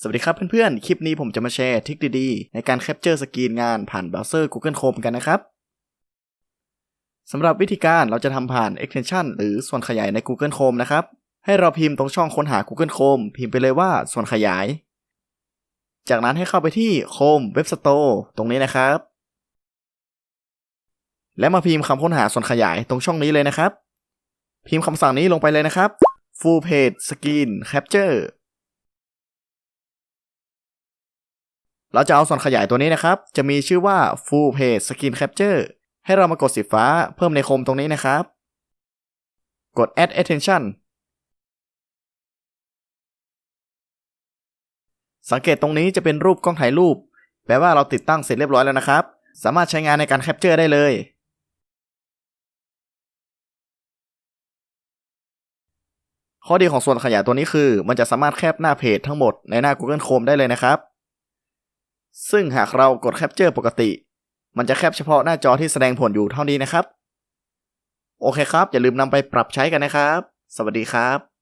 สวัสดีครับเพื่อนๆ คลิปนี้ผมจะมาแชร์ทริคดีๆ ในการแคปเจอร์สกรีนงานผ่านเบราว์เซอร์ Google Chrome กันนะครับสำหรับวิธีการเราจะทำผ่าน extension หรือส่วนขยายใน Google Chrome นะครับ ให้เราพิมพ์ตรงช่องค้นหา Google Chrome พิมพ์ไปเลยว่าส่วนขยาย จากนั้นให้เข้าไปที่ Chrome Web Store ตรงนี้นะครับ และมาพิมพ์คำค้นหาส่วนขยายตรงช่องนี้เลยนะครับ พิมพ์คำสั่งนี้ลงไปเลยนะครับ full page screen capture เราจะเอาส่วนขยายตัวนี้นะครับ จะมีชื่อว่า full page screen capture ให้เรามากดสีฟ้าเพิ่มในโคมตรงนี้นะครับ กด add attention สังเกตตรงนี้จะเป็นรูปกล้องถ่ายรูป แปลว่าเราติดตั้งเสร็จเรียบร้อยแล้วนะครับ สามารถใช้งานในการแคปเจอร์ได้เลย ข้อดีของส่วนขยายตัวนี้คือ มันจะสามารถแคปหน้าเพจทั้งหมดในหน้า Google Chrome ได้เลยนะครับ ซึ่งหากเรากดแคปเจอร์ปกติ มันจะแคปเฉพาะหน้าจอที่แสดงผลอยู่เท่านี้นะครับ โอเคครับ อย่าลืมนำไปปรับใช้กันนะครับ สวัสดีครับ